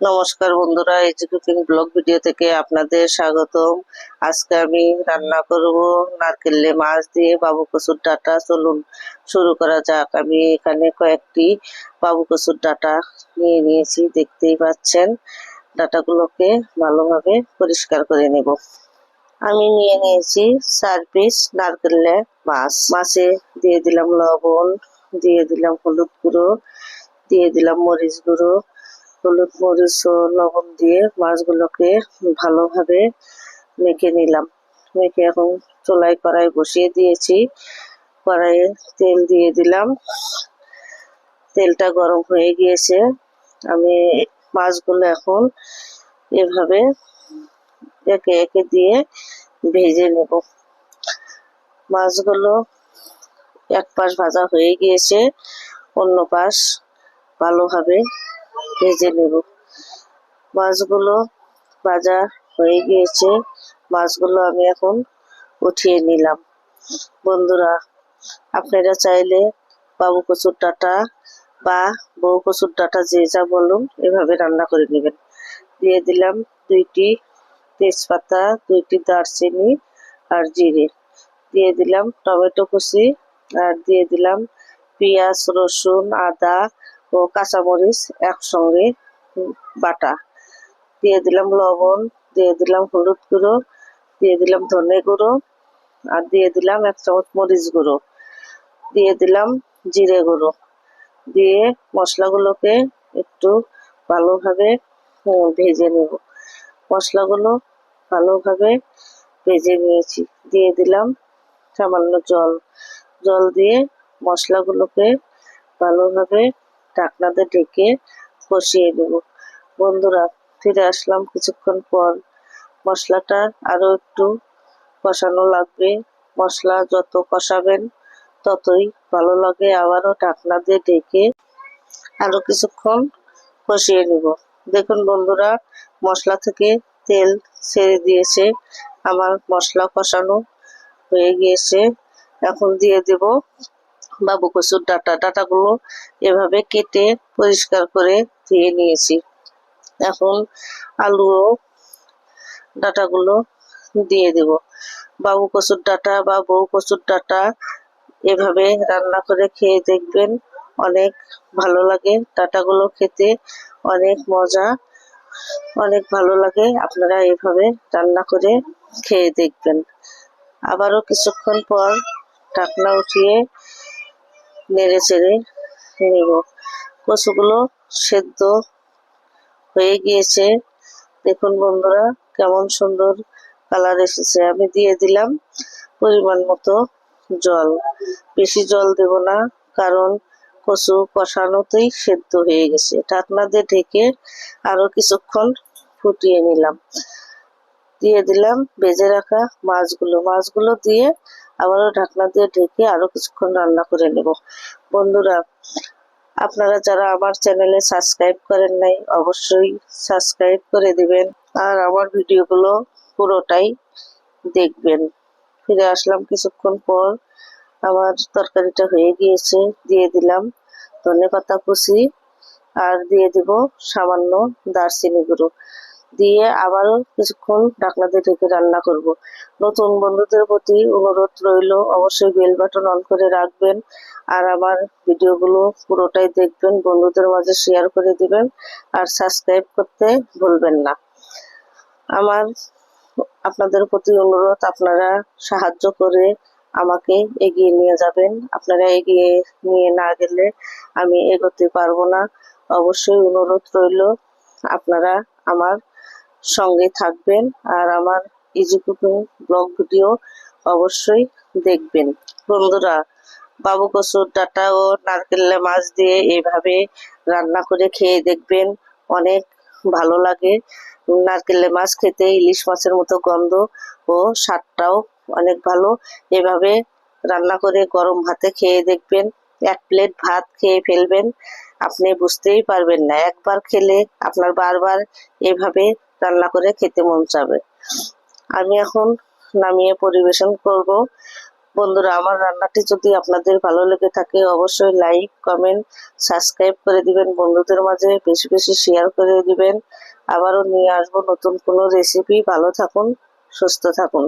নমস্কার বন্ধুরা এই কুকিং ব্লগ ভিডিও থেকে আপনাদের স্বাগতম। আজকে আমি রান্না করব নারকেলে মাছ দিয়ে বাবু কচুর ডাটা। চলুন শুরু করা যাক। আমি এখানে কয়েকটি বাবু কচুর ডাটা নিয়ে নিয়েছি, দেখতেই পাচ্ছেন। ডাটাগুলোকে ভালোভাবে পরিষ্কার করে নেব। আমি নিয়ে নিয়েছি চার পিস নারকেলে মাছ। মাছে দিয়ে দিলাম লবণ, দিয়ে দিলাম হলুদ গুঁড়ো, দিয়ে দিলাম মরিচ গুঁড়ো হলুদ, মরিচ ও লবণ দিয়ে মাছগুলোকে ভালোভাবে মেখে নিলাম। মেখে এখন চুলায় কড়াই বসিয়ে দিয়েছি। কড়াইয়ে তেল দিয়ে দিলাম। তেলটা গরম হয়ে গিয়েছে। আমি মাছগুলো এখন এভাবে একে একে দিয়ে ভেজে নেব। মাছগুলো এক পাশ ভাজা হয়ে গিয়েছে। অন্য পাশ ভালোভাবে ভেজে নেব। মাছগুলো ভাজা হয়ে গিয়েছে। মাছগুলো আমি এখন উঠিয়ে নিলাম। বন্ধুরা, আপনারা চাইলে বাবু কচুর ডাটা বা বউ কচুর ডাটা যে যা বলুন, এভাবে রান্না করে নেবেন। দিয়ে দিলাম দুইটি তেজপাতা, দুইটি দারচিনি আর জিরে। দিয়ে দিলাম টমেটো কুচি আর দিয়ে দিলাম পেঁয়াজ, রসুন, আদা ও কাঁচামরিচ একসঙ্গে বাটা। দিয়ে দিলাম লবণ, দিয়ে দিলাম হলুদ গুঁড়ো, দিয়ে দিলাম ধনে গুঁড়ো, আর দিয়ে দিলাম এক চামচ মরিচ গুঁড়ো। দিয়ে দিলাম জিরে গুঁড়ো। দিয়ে মশলাগুলোকে একটু ভালোভাবে ভেজে নেব। মশলাগুলো ভালোভাবে ভেজে নিয়েছি। দিয়ে দিলাম সামান্য জল। জল দিয়ে মশলাগুলোকে ভালোভাবে ঢাকনাতে ঢেকে কষিয়ে নেব বন্ধুরা, ফিরে আসলাম কিছুক্ষণ পর। মশলাটা আরও একটু কষানো লাগবে। মশলা যত কষাবেন, ততই ভালো লাগে। আবারও ঢাকনা দিয়ে ঢেকে আরও কিছুক্ষণ কষিয়ে নিব। দেখুন বন্ধুরা, মশলা থেকে তেল ছেড়ে দিয়েছে। আমার মশলা কষানো হয়ে গিয়েছে। এখন দিয়ে দেব বাবু কচুর ডাটা, ডাটাগুলো এভাবে কেটে পরিষ্কার করে ধুয়ে নিয়েছি। এখন আলু ও ডাটাগুলো দিয়ে দেব। বাবু কচুর ডাটা বা বউ কচুর ডাটা এভাবে রান্না করে খেয়ে দেখবেন অনেক ভালো লাগে। ডাটাগুলো খেতে অনেক মজা, অনেক ভালো লাগে। আপনারা এভাবে রান্না করে খেয়ে দেখবেন। আবারও কিছুক্ষণ পর ঢাকনা উঠিয়ে নেড়ে চেড়ে নেব। কচুগুলো সেদ্ধ হয়ে গিয়েছে। দেখুন বন্ধুরা, কেমন সুন্দর কালার এসেছে। আমি দিয়ে দিলাম পরিমাণ মতো জল। বেশি জল দেব না, কারণ কচু কষানোতেই সেদ্ধ হয়ে গেছে। ঢাকনা দিয়ে ঢেকে আরও কিছুক্ষণ ফুটিয়ে নিলাম। দিয়ে দিলাম বেজে রাখা মাছগুলো। মাছগুলো দিয়ে আবারও ঢাকনা দিয়ে ঢেকে আরও কিছুক্ষণ রান্না করে নেব। বন্ধুরা, আপনারা যারা আমার চ্যানেলে সাবস্ক্রাইব করেন নাই, অবশ্যই সাবস্ক্রাইব করে দিবেন আর আমার ভিডিওগুলো পুরোটাই দেখবেন। ফিরে আসলাম কিছুক্ষণ পর। আমার তরকারিটা হয়ে গিয়েছে, দিয়ে দিলাম ধনে পাতা কুচি আর দিয়ে দিব সামান্য দারচিনি গুঁড়ো। দিয়ে আবারও কিছুক্ষণ ঢাকনাতে ঢেকে রান্না করব। নতুন বন্ধুদের প্রতি অনুরোধ রইল, অবশ্যই বেল বাটন অন করে রাখবেন আর আমার ভিডিওগুলো পুরোটাই দেখবেন, বন্ধুদের মাঝে শেয়ার করে দিবেন আর সাবস্ক্রাইব করতে ভুলবেন না। আমার আপনাদের প্রতি অনুরোধ, আপনারা সাহায্য করে আমাকে এগিয়ে নিয়ে যাবেন। আপনারা এগিয়ে নিয়ে না গেলে আমি এগোতে পারব না। অবশ্যই অনুরোধ রইল, আপনারা আমার সঙ্গে থাকবেন আর আমার ইজি কুকিং ব্লগ ভিডিও অবশ্যই দেখবেন। বন্ধুরা, বাবু কচুর ডাটা ও নারকেল মাছ দিয়ে এভাবে রান্না করে খেয়ে দেখবেন। অনেক ভালো লাগে। নারকেল মাছ খেতে, ইলিশ মাছের মতো গন্ধ ও স্বাদটাও অনেক ভালো। এভাবে রান্না করে গরম ভাতে খেয়ে দেখবেন। এক প্লেট ভাত খেয়ে ফেলবেন। আপনি বুঝতেই পারবেন না। একবার খেলে আপনার বারবার এভাবে রান্না করে খেতে মন চাবে। আমি এখন নামিয়ে পরিবেশন করব। বন্ধুরা, আমার রান্নাটি যদি আপনাদের ভালো লেগে থাকে, অবশ্যই লাইক কমেন্ট সাবস্ক্রাইব করে দিবেন। বন্ধুদের মাঝে বেশি বেশি শেয়ার করে দিবেন। আবারও নিয়ে আসব নতুন কোনো রেসিপি ভালো থাকুন, সুস্থ থাকুন।